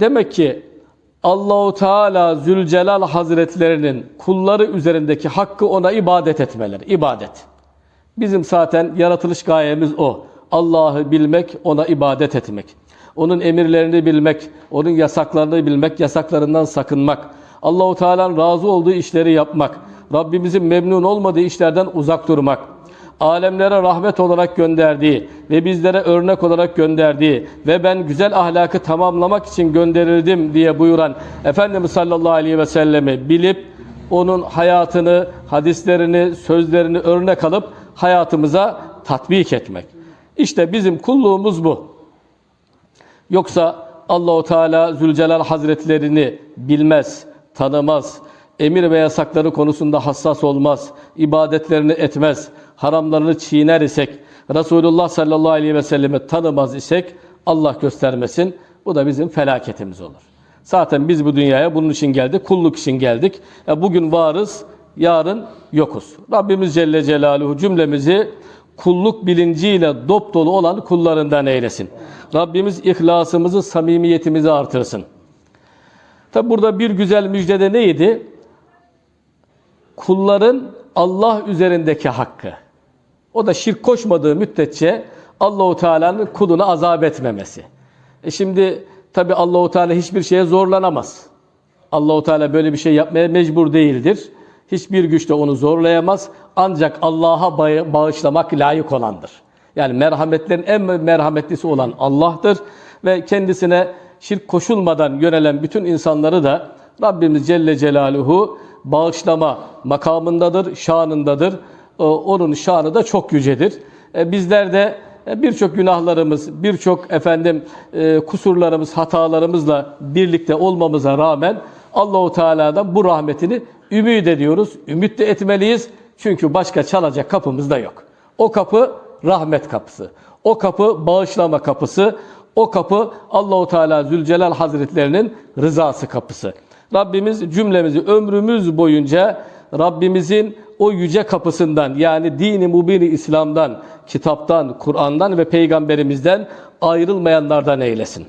Demek ki Allahu Teala Zülcelal Hazretlerinin kulları üzerindeki hakkı ona ibadet etmeleri. ibadet. Bizim zaten yaratılış gayemiz o. Allah'ı bilmek, ona ibadet etmek. Onun emirlerini bilmek, onun yasaklarını bilmek, yasaklarından sakınmak. Allahu Teala'nın razı olduğu işleri yapmak. Rabbimizin memnun olmadığı işlerden uzak durmak alemlere rahmet olarak gönderdiği ve bizlere örnek olarak gönderdiği ve ben güzel ahlakı tamamlamak için gönderildim diye buyuran Efendimiz sallallahu aleyhi ve sellemi bilip onun hayatını, hadislerini, sözlerini örnek alıp hayatımıza tatbik etmek. İşte bizim kulluğumuz bu. Yoksa Allahu Teala Zülcelal Hazretlerini bilmez, tanımaz, emir ve yasakları konusunda hassas olmaz, ibadetlerini etmez, haramlarını çiğner isek, Resulullah sallallahu aleyhi ve sellemi tanımaz isek Allah göstermesin. Bu da bizim felaketimiz olur. Zaten biz bu dünyaya bunun için geldik, kulluk için geldik. E bugün varız, yarın yokuz. Rabbimiz Celle Celaluhu cümlemizi kulluk bilinciyle dop dolu olan kullarından eylesin. Rabbimiz ihlasımızı, samimiyetimizi artırsın. Tabi burada bir güzel müjdede neydi? Kulların Allah üzerindeki hakkı. O da şirk koşmadığı müddetçe Allahu Teala'nın kulunu azap etmemesi. E şimdi tabi Allahu Teala hiçbir şeye zorlanamaz. Allahu Teala böyle bir şey yapmaya mecbur değildir. Hiçbir güç de onu zorlayamaz. Ancak Allah'a bağışlamak layık olandır. Yani merhametlerin en merhametlisi olan Allah'tır ve kendisine şirk koşulmadan yönelen bütün insanları da Rabbimiz Celle Celaluhu bağışlama makamındadır, şanındadır. Ee, Onun şanı da çok yücedir. Ee, Bizler de e, birçok günahlarımız, birçok efendim e, kusurlarımız, hatalarımızla birlikte olmamıza rağmen Allahu Teala'dan bu rahmetini ümit ediyoruz. Ümit de etmeliyiz. Çünkü başka çalacak kapımız da yok. O kapı rahmet kapısı. O kapı bağışlama kapısı. O kapı Allahu Teala Zülcelal Hazretlerinin rızası kapısı. Rabbimiz cümlemizi ömrümüz boyunca Rabbimizin o yüce kapısından yani dini mubini İslam'dan, kitaptan, Kur'an'dan ve peygamberimizden ayrılmayanlardan eylesin.